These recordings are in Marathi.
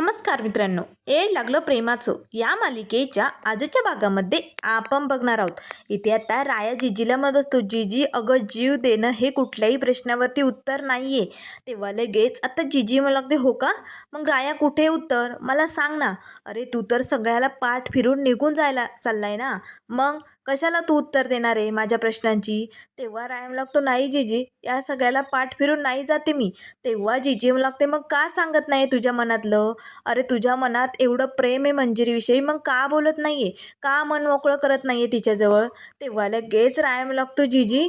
नमस्कार मित्रांनो. एड लागलं प्रेमाचं. या मालिकेच्या आजच्या भागामध्ये आपण बघणार आहोत. इथे आता राया जिजीला मत असतो जिजी अगं जीव देणं हे कुठल्याही प्रश्नावरती उत्तर नाही आहे तेव्हा लगेच आता जिजी मला लागते हो का? मग राया कुठे उत्तर? मला सांग ना. अरे तू तर सगळ्याला पाठ फिरून निघून जायला चाललाय ना. मग? कशाला तू उत्तर देणार आहे माझ्या प्रश्नांची? तेव्हा रायम लागतो नाही जिजी या सगळ्याला पाठ फिरून नाही जाते मी. तेव्हा जिजी लागते मग का सांगत नाही तुझ्या मनातलं? अरे तुझ्या मनात एवढं प्रेम आहे मंजिरीविषयी मग का बोलत नाही आहे का मन मोकळं करत नाही आहे तिच्याजवळ? तेव्हा लगेच रायम लागतो जिजी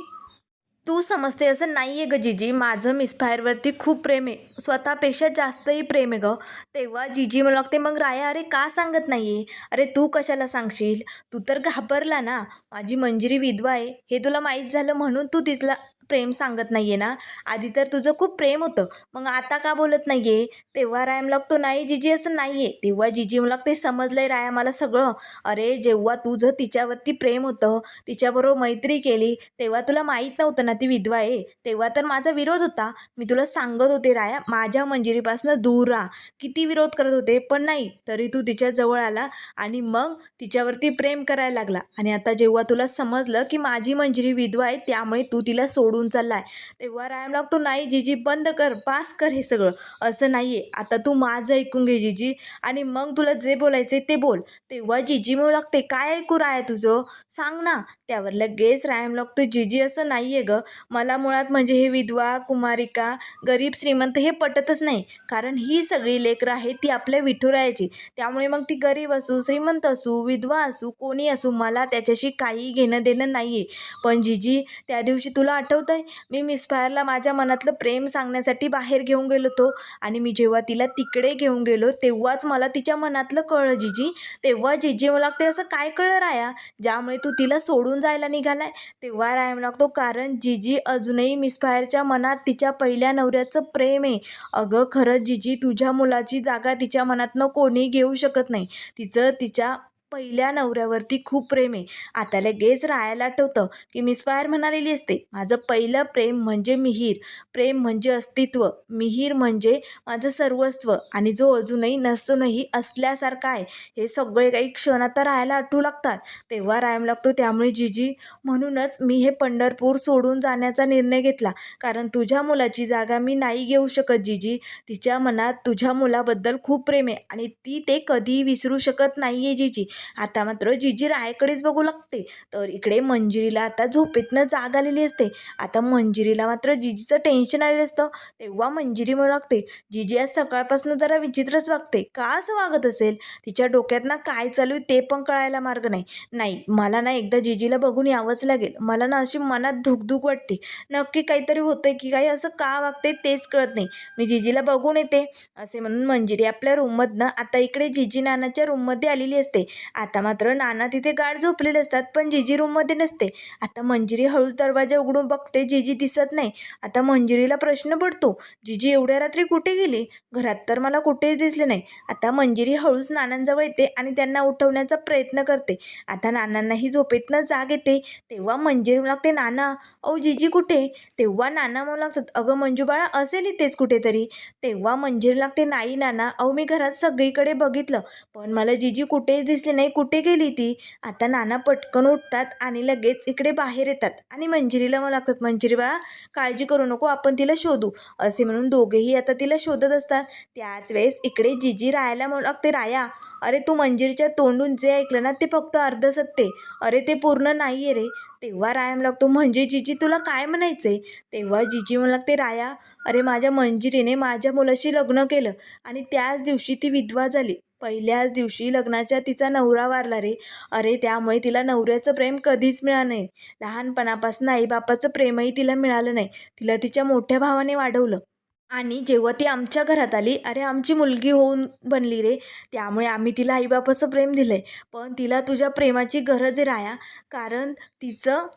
तू समजते असं नाही आहे ग जिजी. माझं मिसफायरवरती खूप प्रेम आहे. स्वतःपेक्षा जास्तही प्रेम आहे ग. तेव्हा जिजी मला लागते मग राया अरे का सांगत नाही आहे अरे तू कशाला सांगशील? तू तर घाबरला ना. माझी मंजिरी विधवा आहे. हे तुला माहीत झालं म्हणून तू तिला प्रेम सांगत नाही आहे ना? आधी तर तुझं खूप प्रेम होतं. मग आता का बोलत नाही आहे तेव्हा रायम लागतो नाही जिजी असं नाही आहे तेव्हा जिजी मला ते समजलं आहे राया मला सगळं. अरे जेव्हा तुझं तिच्यावरती प्रेम होतं तिच्याबरोबर मैत्री केली तेव्हा तुला माहीत नव्हतं ना ती विधवा आहे. तेव्हा तर माझा विरोध होता. मी तुला सांगत होते राया माझ्या मंजिरीपासून दूर राहा. किती विरोध करत होते पण नाही. तरी तू तिच्या जवळ आला आणि मग तिच्यावरती प्रेम करायला लागला. आणि आता जेव्हा तुला समजलं की माझी मंजिरी विधवा आहे त्यामुळे तू तिला सोडून चाललाय. तेव्हा रायम लागतो नाही जिजी बंद कर पास कर हे सगळं. असं नाही आहे आता तू माझं ऐकून घे जिजी आणि मग तुला जे बोलायचं ते बोल. तेव्हा जीजी म्हणू लागते काय ऐकू राय तुझं? सांग ना. त्यावर लगेच रायम लागतो जिजी असं नाही आहे गं. मला मुळात म्हणजे हे विधवा कुमारिका गरीब श्रीमंत हे पटतच नाही. कारण ही सगळी लेकरं आहेत ती आपल्या विठुरायाची. त्यामुळे मग ती गरीब असू श्रीमंत असू विधवा असू कोणी असू मला त्याच्याशी काही घेणं देणं नाही आहे पण जिजी त्या दिवशी तुला आठवतं आहे मी मिस फायरला माझ्या मनातलं प्रेम सांगण्यासाठी बाहेर घेऊन गेलो होतो आणि मी जेव्हा तिला तिकडे घेऊन गेलो तेव्हाच मला तिच्या मनातलं कळलं जिजी. तेव्हा जिजी मला लागते असं काय कळलं राया? ज्यामुळे तू तिला सोडून जायला निघालाय. तेव्हा रायम लागतो कारण जिजी अजूनही मिसफायरच्या मनात तिच्या पहिल्या नवऱ्याचं प्रेम आहे. अगं खरंच जिजी तुझ्या मुलाची जागा तिच्या मनातनं कोणी घेऊ शकत नाही. तिचं तिच्या पहिल्या नवऱ्यावरती खूप प्रेम आहे. आता लगेच राहायला आठवतं की मिसफायर म्हणालेली असते माझं पहिलं प्रेम म्हणजे मिहीर. प्रेम म्हणजे अस्तित्व. मिहीर म्हणजे माझं सर्वस्व. आणि जो अजूनही नसूनही असल्यासारखा आहे. हे सगळे काही क्षण आता राहायला आठवू लागतात. तेव्हा रायम लागतो. त्यामुळे जिजी म्हणूनच मी हे पंढरपूर सोडून जाण्याचा निर्णय घेतला. कारण तुझ्या मुलाची जागा मी नाही घेऊ शकत जिजी. तिच्या मनात तुझ्या मुलाबद्दल खूप प्रेम आहे. आणि ती ते कधीही विसरू शकत नाही आहे जिजी. आता मात्र जिजी रायकडेच बघू लागते. तर इकडे मंजिरीला आता झोपेतनं जाग आलेली असते. आता मंजिरीला मात्र जिजीचं टेन्शन आलेलं असतं. तेव्हा मंजिरी म्हणू लागते जिजी आज सकाळपासून जरा विचित्रच वागते. का असं वागत असेल? तिच्या डोक्यात ना काय चालू आहे ते पण कळायला मार्ग नाही. नाही मला ना एकदा जिजीला बघून यावंच लागेल. मला ना अशी मनात धुकधुक वाटते. नक्की काहीतरी होतंय की काही असं का वागते तेच कळत नाही. मी जिजीला बघून येते. असे म्हणून मंजिरी आपल्या रूममधनं आता इकडे जिजी नानाच्या रूममध्ये आलेली असते. आता मात्र नाना तिथे गाड झोपलेले असतात पण जिजी रूममध्ये नसते. आता मंजिरी हळूच दरवाजा उघडून बघते जिजी दिसत नाही. आता मंजिरीला प्रश्न पडतो जिजी एवढ्या रात्री कुठे गेली? घरात तर मला कुठेच दिसले नाही. आता मंजिरी हळूच नानांजवळ येते आणि त्यांना उठवण्याचा प्रयत्न करते. आता नानांनाही झोपेतनं जाग येते. तेव्हा मंजिरी लागते नाना अहो जिजी कुठे? तेव्हा नाना म्हणू लागतात अगं मंजूबाळा असेल इथेच कुठेतरी. तेव्हा मंजिरी लागते नाही नाना अहो मी घरात सगळीकडे बघितलं पण मला जिजी कुठेच दिसली नाही. नाही कुठे गेली ती? आता नाना पटकन उठतात आणि लगेच इकडे बाहेर येतात. आणि मंजिरीला मला लागतात मंजिरी बाळा काळजी करू नको आपण तिला शोधू. असे म्हणून दोघेही आता तिला शोधत असतात. त्याच वेळेस इकडे जिजी रायाला म्हणू लागते राया अरे तू मंजिरीच्या तोंडून जे ऐकलं ना ते फक्त अर्ध सत्य अरे ते पूर्ण नाही आहे रे. तेव्हा रायाम लागतो म्हणजे जिजी तुला काय म्हणायचं आहे तेव्हा जिजी म्हणू लागते राया अरे माझ्या मंजिरीने माझ्या मुलाशी लग्न केलं आणि त्याच दिवशी ती विधवा झाली. पहिल्याच दिवशी लग्नाच्या तिचा नवरा वारला रे. अरे त्यामुळे तिला नवऱ्याचं प्रेम कधीच मिळालं नाही. लहानपणापासून आईबापाचं प्रेमही तिला मिळालं नाही. तिला तिच्या मोठ्या भावाने वाढवलं. आणि जेव्हा ती आमच्या घरात आली अरे आमची मुलगी होऊन बनली रे. त्यामुळे आम्ही तिला आईबापाचं प्रेम दिलं आहे पण तिला तुझ्या प्रेमाची गरज आहे राया. कारण तिचं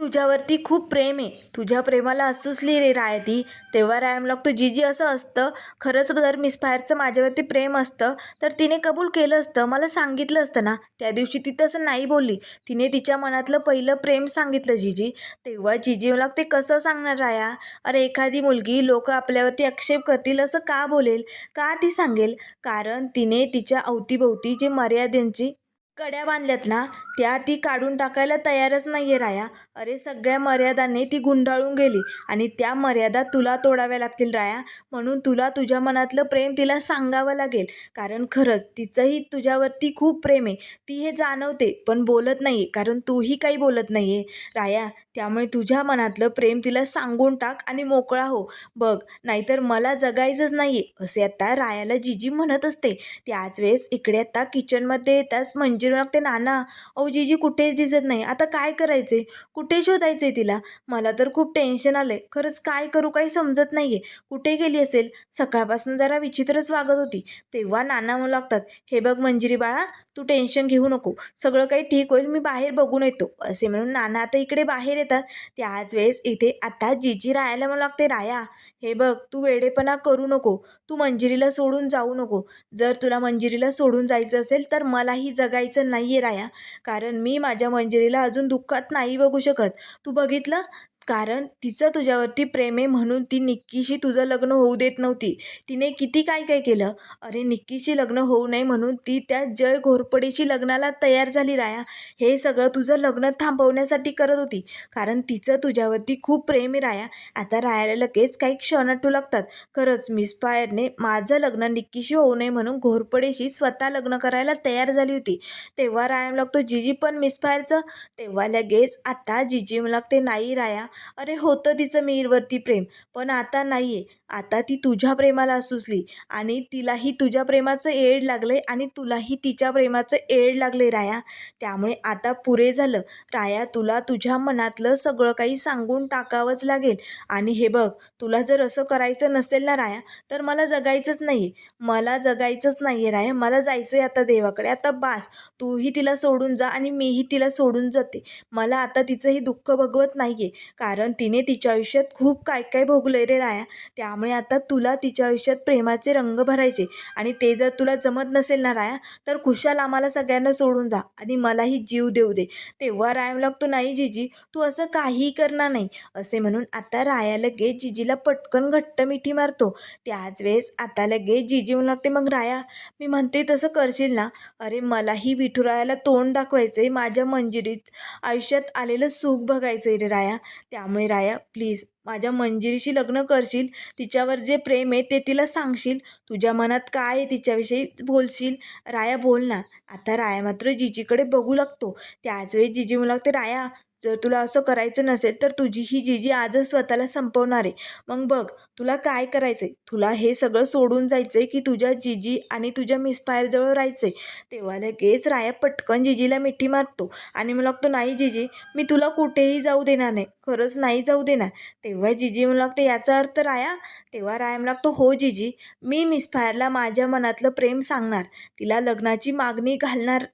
तुझ्यावरती खूप प्रेम आहे. तुझ्या प्रेमाला असूसली रे रायती तेव्हा राया लागतो जीजी असं असतं. खरंच जर मिसफायरचं माझ्यावरती प्रेम असतं तर तिने कबूल केलं असतं. मला सांगितलं असतं ना. त्या दिवशी ती तसं नाही बोलली. तिने तिच्या मनातलं पहिलं प्रेम सांगितलं जीजी. तेव्हा जीजी मला ते कसं सांगणार राया? अरे एखादी मुलगी लोक आपल्यावरती आक्षेप करतील असं का बोलेल? का ती सांगेल? कारण तिने तिच्या अवतीभोवती जे मर्यादेंची कड्या बांधल्यात ना त्या ती काढून टाकायला तयारच नाही आहे राया. अरे सगळ्या मर्यादांनी ती गुंडाळून गेली. आणि त्या मर्यादा तुला तोडाव्या लागतील राया. म्हणून तुला तुझ्या मनातलं प्रेम तिला सांगावं लागेल. कारण खरंच तिचंही तुझ्यावरती खूप प्रेम आहे. ती हे जाणवते पण बोलत नाही आहे कारण तूही काही बोलत नाही आहे राया त्यामुळे तुझ्या मनातलं प्रेम तिला सांगून टाक आणि मोकळा हो. बघ नाहीतर मला जगायचंच नाही आहे असे आता रायाला जीजी म्हणत असते. त्याच वेळेस इकडे आता किचनमध्ये येताच मंजिरा लागते नाना जीजी कुठेच दिसत नाही. आता काय करायचे? कुठे शोधायचे तिला? मला तर खूप टेन्शन आलं आहे खरंच काय करू काही समजत नाही आहे कुठे गेली असेल? सकाळपासून जरा विचित्रच वागत होती. तेव्हा नाना म्हणू लागतात हे बघ मंजिरी बाळा तू टेन्शन घेऊ नको. सगळं काही ठीक होईल मी बाहेर बघून येतो. असे म्हणून नाना आता इकडे बाहेर येतात. त्याच वेळेस इथे आता जीजी रायाला म्हणू लागते राया हे बघ तू वेडेपणा करू नको. तू मंजिरीला सोडून जाऊ नको. जर तुला मंजिरीला सोडून जायचं असेल तर मलाही जगायचं नाही आहे राया. कारण मी माझ्या मंजिरीला अजून दुःखात नाही बघू शकत. तू बघितलं? कारण तिचं तुझ्यावरती प्रेम आहे म्हणून ती निक्कीशी तुझं लग्न होऊ देत नव्हती. तिने किती काय काय केलं? अरे निक्कीशी लग्न होऊ नये म्हणून ती त्या जय घोरपडेशी लग्नाला तयार झाली राया. हे सगळं तुझं लग्न थांबवण्यासाठी करत होती. कारण तिचं तुझ्यावरती खूप प्रेम आहे राया. आता रायाला लगेच काही क्षण आठवू लागतात. खरंच मिस फायरने माझं लग्न निक्कीशी होऊ नये म्हणून घोरपडेशी स्वतः लग्न करायला तयार झाली होती. तेव्हा राया लागतो जिजी पण मिस फायरचं तेव्हा लगेच आता जिजी लागते नाही राया अरे होतं तिचं मीरवरती प्रेम पण आता नाही आहे आता ती तुझ्या प्रेमाला सुचली आणि तिलाही तुझ्या प्रेमाचं एड लागलं आहे आणि तुलाही तिच्या प्रेमाचं एड लागले राया. त्यामुळे आता पुरे झालं. राया तुला तुझ्या मनातलं सगळं काही सांगून टाकावंच लागेल. आणि हे बघ तुला जर असं करायचं नसेल ना राया तर मला जगायचंच नाही आहे मला जगायचंच नाही आहे राया. मला जायचं आहे आता देवाकडे. आता बास तूही तिला सोडून जा आणि मीही तिला सोडून जाते. मला आता तिचंही दुःख भगवत नाही आहे कारण तिने तिच्या आयुष्यात खूप काय काय भोगलं रे राया. त्यामुळे आता तुला तिच्या आयुष्यात प्रेमाचे रंग भरायचे आणि ते जर तुला जमत नसेल ना राया तर खुशाल आम्हाला सगळ्यांना सोडून जा आणि मलाही जीव देऊ दे. तेव्हा राया लागतो नाही जिजी तू असं काहीही करणार नाही. असे म्हणून आता राया लगेच जिजीला पटकन घट्ट मिठी मारतो. त्याच वेळेस आता लगेच जिजी म्हणू लागते मग राया मी म्हणते तसं करशील ना? अरे मलाही विठुरायाला तोंड दाखवायचं आहे माझ्या मंजिरीत आयुष्यात आलेलं सुख बघायचं आहे रे राया. त्यामुळे राया प्लीज माझ्या मंजिरीशी लग्न करशील तिच्यावर जे प्रेम आहे ते तिला सांगशील. तुझ्या मनात काय आहे तिच्याविषयी बोलशील? राया बोल ना. आता राया मात्र जिजीकडे बघू लागतो. त्याचवेळी जिजी म्हणू लागते राया जर तुला असं करायचं नसेल तर तुझी ही जीजी आजच स्वतःला संपवणार आहे. मग बघ तुला काय करायचं आहे तुला हे सगळं सोडून जायचं आहे की तुझ्या जीजी आणि तुझ्या मिसफायरजवळ राहायचं आहे तेव्हा लगेच राया पटकन जीजीला मिठी मारतो. आणि मला लागतो नाही जीजी मी तुला कुठेही जाऊ देणार नाही. खरंच नाही जाऊ देणार. तेव्हा जीजी म्हणू लागते याचा अर्थ राया? तेव्हा राया मला लागतो हो जीजी मी मिसफायरला माझ्या मनातलं प्रेम सांगणार. तिला लग्नाची मागणी घालणार.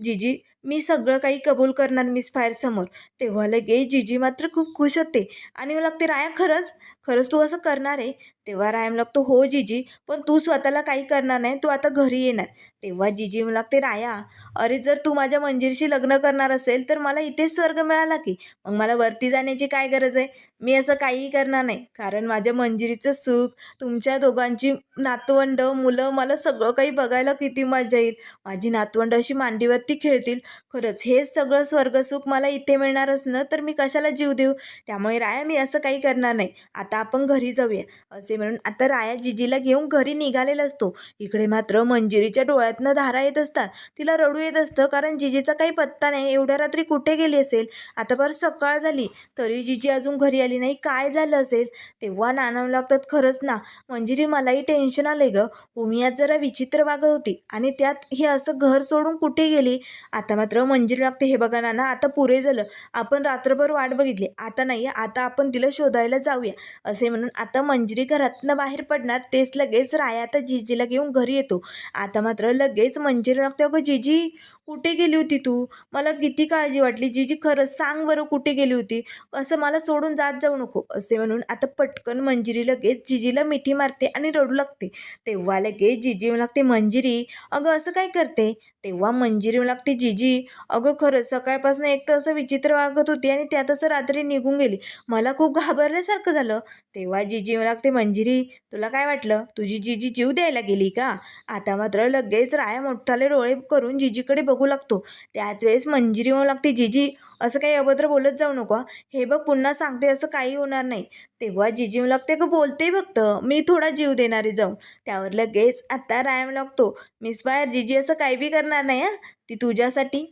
जीजी मी सगळं काही कबूल करणार मिस फायरसमोर तेव्हा लगेच जीजी मात्र खूप खुश होते. आणि मला लागते राया खरंच खरंच तू असं करणार आहे? तेव्हा रायम लागतो हो जीजी पण तू स्वतःला काही करणार नाही तू आता घरी येणार. तेव्हा जीजी मला लागते राया अरे जर तू माझ्या मंजिरीशी लग्न करणार असेल तर मला इथेच स्वर्ग मिळाला की? मग मला वरती जाण्याची काय गरज आहे? मी असं काहीही करणार नाही. कारण माझ्या मंजिरीचं सुख तुमच्या दोघांची नातवंड मुलं मला सगळं काही बघायला किती मजा येईल. माझी नातवंड अशी मांडीवरती खेळतील. खरंच हे सगळं स्वर्गसुख मला इथे मिळणार असणं तर मी कशाला जीव देऊ? त्यामुळे राया मी असं काही करणार नाही. आता आता आपण घरी जाऊया. असे म्हणून आता राया जिजीला घेऊन घरी निघालेला असतो. इकडे मात्र मंजिरीच्या डोळ्यातनं धारा येत असतात. तिला रडू येत असतं कारण जिजीचा काही पत्ता नाही. एवढ्या रात्री कुठे गेली असेल? आता परत सकाळ झाली. तरी जिजी अजून घरी आली नाही. काय झालं असेल? तेव्हा नाना लागतात खरंच ना. मंजिरी मलाही टेन्शन आलं गं. उमियात आज जरा विचित्र वागत होती. आणि त्यात हे असं घर सोडून कुठे गेली? आता मात्र मंजिरी लागते हे बघा नाना आता पुरे झालं. आपण रात्रभर वाट बघितली. आता नाही आता आपण तिला शोधायला जाऊया. असे म्हणून आता मंजिरी घरातनं बाहेर पडणार तेच लगेच राया आता जिजीला घेऊन घरी येतो. आता मात्र लगेच मंजिरी लागतो अगं जिजी कुठे गेली होती तू? मला किती काळजी वाटली. जीजी खरंच सांग बरं कुठे गेली होती. असं मला सोडून जात जाऊ नको असे म्हणून आता पटकन मंजिरी लगेच जिजीला मिठी मारते आणि रडू लागते. तेव्हा लगेच जिजी म्हणू लागते मंजिरी अगं असं काय करते? तेव्हा मंजिरी म्हणू लागते जिजी अगं खरंच सकाळपासून एक तर असं विचित्र वागत होती आणि त्यात असं रात्री निघून गेली. मला खूप घाबरल्यासारखं झालं. तेव्हा जिजी म्हणू लागते मंजिरी तुला काय वाटलं? तुझी जिजी जीव द्यायला गेली का? आता मात्र लगेच राया मोठाले डोळे करून जिजीकडे बघ बघू लागतो. त्याच वेळेस मंजिरी म्हणू लागते जिजी असं काही अभद्र बोलत जाऊ नको हे. बघ पुन्हा सांगते असं काही होणार नाही. तेव्हा जिजी म्हणू लागते का बोलते फक्त मी थोडा जीव देणारी जाऊन. त्यावर लगेच आत्ता रायम लागतो मिस बाहेर जिजी असं काही बी करणार नाही हं? ती तुझ्यासाठी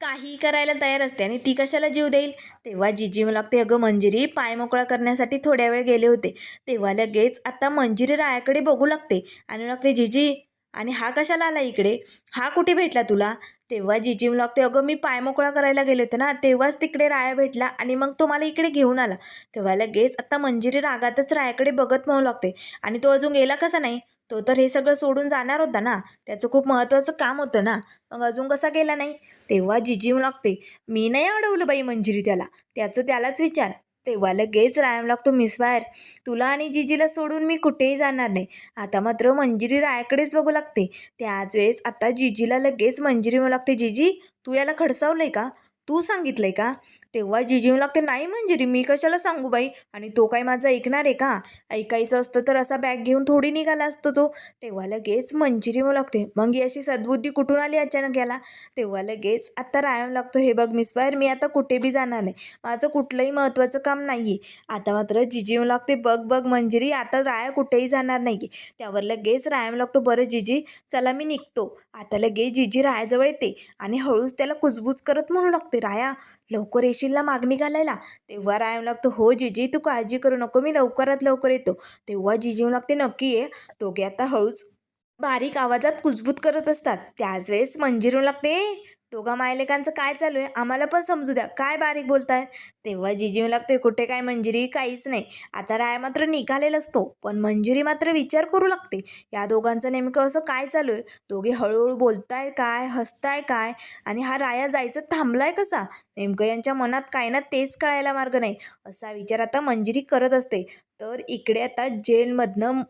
काही करायला तयार असते आणि ती कशाला जीव देईल? तेव्हा जिजी म्हणू लागते अगं मंजिरी पाय मोकळा करण्यासाठी थोड्या वेळ गेले होते. तेव्हा लगेच आता मंजिरी रायाकडे बघू लागते आणि लागते जिजी आणि हा कशाला आला इकडे? हा कुठे भेटला तुला? तेव्हा जिजी लागते अगं मी पाय मोकळा करायला गेले होते ना तेव्हाच तिकडे राया भेटला आणि मग तो मला इकडे घेऊन आला. तेव्हा लगेच आता मंजिरी रागातच रायाकडे बघत म्हणू लागते आणि तो अजून गेला कसा नाही? तो तर हे सगळं सोडून जाणार होता ना त्याचं खूप महत्त्वाचं काम होतं ना. मग अजून कसा गेला नाही? तेव्हा जिजी लागते मी नाही अडवलं बाई मंजिरी त्याला. त्याचं त्यालाच विचार. तेव्हा लगेच रायम लागतो मिस बाहेर तुला आणि जिजीला सोडून मी कुठेही जाणार नाही. आता मात्र मंजिरी रायाकडेच बघू लागते. त्याच वेळेस आता जिजीला लगेच मंजिरी म्हणू लागते जिजी तू याला खडसावलंय का? तू सांगितलंय का? तेव्हा जिजीव लागते नाही मंजिरी मी कशाला सांगू बाई? आणि तो काय माझं ऐकणार आहे का? ऐकायचं असतं तर असा बॅग घेऊन थोडी निघाला असतो तो. तेव्हा लगेच मंजिरी मग लागते. मग अशी सद्बुद्धी कुठून आली अचानक याला? तेव्हा लगेच आता रायम लागतो हे बघ मिस बाहेर मी आता कुठे बी जाणार नाही. माझं कुठलंही महत्त्वाचं काम नाही आहे आता मात्र जिजीव लागते बघ बघ मंजिरी आता राया कुठेही जाणार नाही आहे त्यावर लगेच रायाम लागतो बरं जिजी चला मी निघतो. आता लगेच जिजी रायाजवळ येते आणि हळूच त्याला कुजबूज करत म्हणू लागते राया लवकर येशील ना मागणी घालायला? तेव्हा रायम लागतो. हो जिजी तू काळजी करू नको. मी लवकरात लवकर येतो. तेव्हा जिजी लागते नक्की ये. दोघे आता हळूच बारीक आवाजात कुजबूत करत असतात. त्याच वेळेस मंजिरू लागते दोघा मायलेकांचं काय चालू आहे? आम्हाला पण समजू द्या. काय बारीक बोलताय? तेव्हा जिजीव लागते कुठे काय मंजिरी? काहीच नाही. आता राय मात्र निघालेला असतो पण मंजिरी मात्र विचार करू लागते. या दोघांचं नेमकं असं काय चालू आहे? दोघे हळूहळू बोलताय काय? हसताय काय? आणि हा राया जायचं थांबलाय कसा? नेमकं यांच्या मनात काय ना तेच कळायला मार्ग नाही. असा विचार आता मंजिरी करत असते. तर इकडे आता जेलमधनं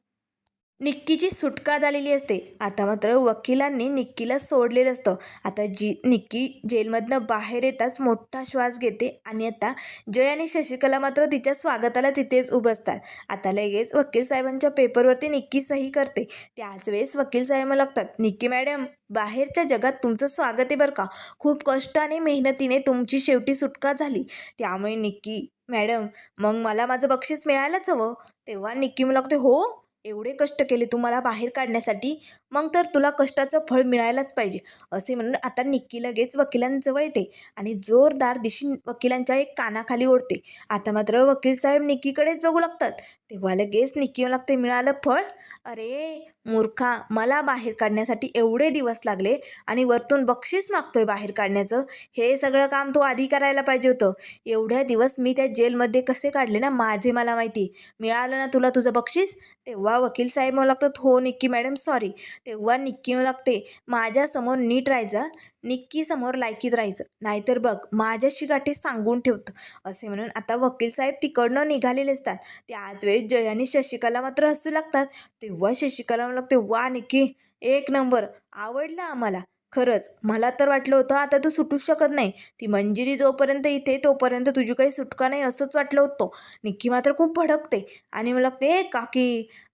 निक्कीची सुटका झालेली असते. आता मात्र वकिलांनी निक्कीला सोडलेलं असतं. आता जी निक्की जेलमधनं बाहेर येताच मोठा श्वास घेते आणि आता जय आणि शशिकला मात्र तिच्या स्वागताला तिथेच उभं असतात आता लगेच वकील साहेबांच्या पेपरवरती निक्की सही करते. त्याच वेळेस वकील साहेब लागतात निक्की मॅडम बाहेरच्या जगात तुमचं स्वागत आहे बरं का? खूप कष्ट आणि मेहनतीने तुमची शेवटी सुटका झाली. त्यामुळे निक्की मॅडम मग मला माझं बक्षीस मिळायलाच हवं? तेव्हा निक्की मला लागते हो एवढे कष्ट केले तुम्हाला बाहेर काढण्यासाठी मग तर तुला कष्टाचं फळ मिळायलाच पाहिजे. असे म्हणून आता निक्की लगेच वकिलांजवळ येते आणि जोरदार दिशी वकिलांच्या एक कानाखाली ओढते. आता मात्र वकील साहेब निक्कीकडेच बघू लागतात. तेव्हा लगेच निक्की लागते मिळालं फळ? अरे मूर्खा मला बाहेर काढण्यासाठी एवढे दिवस लागले आणि वरतून बक्षीस मागतोय बाहेर काढण्याचं. हे सगळं काम तो आधी करायला पाहिजे होतं. एवढ्या दिवस मी त्या जेलमध्ये कसे काढले ना माझे मला माहिती. मिळालं ना तुला तुझं बक्षीस? तेव्हा वकील साहेब म्हणू लागतात हो निक्की मॅडम सॉरी तेव्हा निक्की म्हणू लागते माझ्यासमोर नीट राहायचं निक्कीसमोर लायकीत राहायचं. नाहीतर बघ माझ्याशी गाठी सांगून ठेवतं. असे म्हणून आता वकील साहेब तिकडनं निघालेले असतात. त्याच वेळेस जय आणि शशिकला मात्र हसू लागतात. तेव्हा शशिकला म्हणू लागते वा निक्की एक नंबर. आवडलं आम्हाला. खरंच मला तर वाटलं होतं आता तू सुटूच शकत नाही. ती मंजिरी जोपर्यंत इथे तोपर्यंत तुझी काही सुटका नाही असंच वाटलं होतं. निक्की मात्र खूप भडकते आणि मला लागते काकी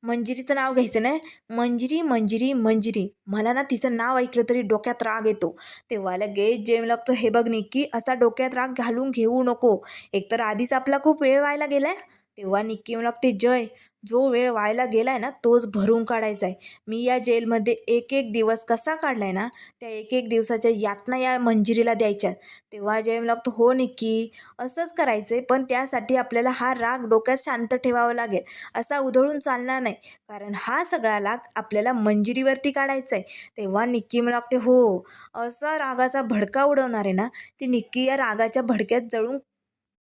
मंजिरीचं नाव घ्यायचं नाही मंजिरी मंजिरी मंजिरी. मला ना तिचं नाव ऐकलं तरी डोक्यात राग येतो. तेव्हा लगेच जेम लागतं हे बघ निक्की असा डोक्यात राग घालून घेऊ नको. एकतर आधीच आपला खूप वेळ व्हायला गेलाय. तेव्हा निक्की येऊ लागते जय. जो वेळ व्हायला आहे ना तोच भरून काढायचा आहे मी या जेलमध्ये एक एक दिवस कसा काढलाय ना त्या एक एक दिवसाच्या यातना या मंजिरीला द्यायच्या तेव्हा जेम लागतो हो निक्की असंच करायचं आहे पण त्यासाठी आपल्याला हा राग डोक्यात शांत ठेवावा लागेल असा उधळून चालणार नाही. कारण हा सगळा राग आपल्याला मंजिरीवरती काढायचा आहे तेव्हा निक्की मला लागते हो असा रागाचा भडका उडवणार आहे ना ती निक्की या रागाच्या भडक्यात जळून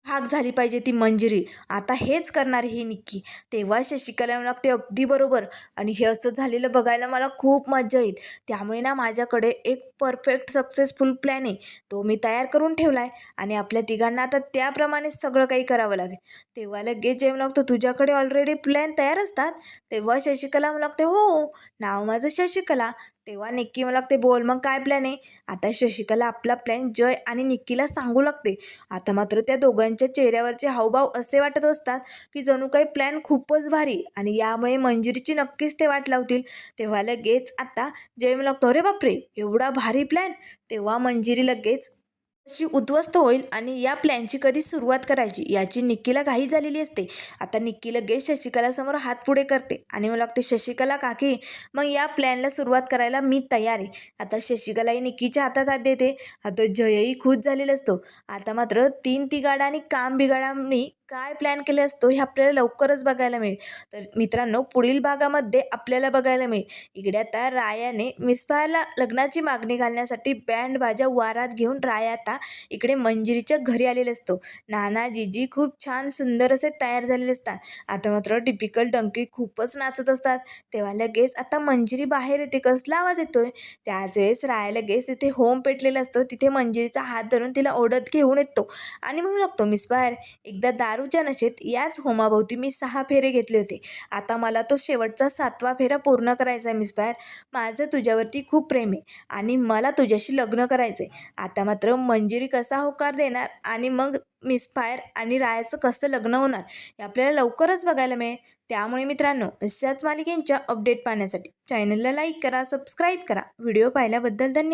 भाग झाली पाहिजे ती मंजिरी. आता हेच करणार ही निक्की. तेव्हा शशिकला लागते अगदी बरोबर. आणि हे असं झालेलं बघायला मला खूप मजा येईल. त्यामुळे ना माझ्याकडे एक परफेक्ट सक्सेसफुल प्लॅन आहे. तो मी तयार करून ठेवला आहे आणि आपल्या तिघांना आता त्याप्रमाणेच सगळं काही करावं लागेल. तेव्हा लगेच जेव्हा लागतो. तुझ्याकडे ऑलरेडी प्लॅन तयार असतात. तेव्हा शशिकला लागते हो नाव माझं शशिकला. तेव्हा निक्की मला लागते बोल मग काय प्लॅन आहे? आता शशिकला आपला प्लॅन जय आणि निक्कीला सांगू लागते. आता मात्र त्या दोघांच्या चेहऱ्यावरचे हावभाव असे वाटत असतात की जणू काही प्लॅन खूपच भारी आणि यामुळे मंजिरीची नक्कीच ते वाट लावतील. तेव्हा लगेच आता जय मला लागतो अरे बापरे एवढा भारी प्लॅन तेव्हा मंजिरी लगेच कशी उद्ध्वस्त होईल आणि या प्लॅनची कधी सुरुवात करायची याची निक्कीला घाई झालेली असते. आता निक्की लगेच शशिकलासमोर हात पुढे करते आणि मला लागते शशिकला काकी मग या प्लॅनला सुरुवात करायला मी तयार आहे. आता शशिकलाही निक्कीच्या हातात हात देते. आता जयही खुश झालेला असतो. आता मात्र तीन तिगाडा आणि काम बिगाडांनी काय प्लॅन केले असतो हे आपल्याला लवकरच बघायला मिळेल. तर मित्रांनो पुढील भागामध्ये आपल्याला बघायला मिळेल. इकडे आता रायाने मिसफायरला लग्नाची मागणी घालण्यासाठी बँड बाजा वारात घेऊन राया आता इकडे मंजिरीच्या घरी आलेले असतो. नाना जीजी खूप छान सुंदर असे तयार झालेले असतात. आता मात्र टिपिकल डंकी खूपच नाचत असतात. तेव्हा लगेच आता मंजिरी बाहेर येते. कसला आवाज येतोय? त्याच वेळेस राया लगेच तिथे होम पेटलेलं असतं. तिथे मंजिरीचा हात धरून तिला ओढत घेऊन येतो. आणि म्हणू लागतो मिस एकदा एकदा दारूच्या नशेत याच होमाभोवती मी सहा फेरे घेतले होते. आता मला तो शेवटचा सातवा फेरा पूर्ण करायचा आहे मिस बाहेर. माझं तुझ्यावरती खूप प्रेम आहे आणि मला तुझ्याशी लग्न करायचं आहे आता मात्र मंजिरी कसा होकार देणार आणि मग मिसफायर आणि रायाचं कसं लग्न होणार हे आपल्याला लवकरच बघायला मिळेल. त्यामुळे मित्रांनो अशाच मालिकेंच्या अपडेट पाहण्यासाठी चॅनलला लाईक करा सबस्क्राईब करा. व्हिडिओ पाहिल्याबद्दल धन्यवाद.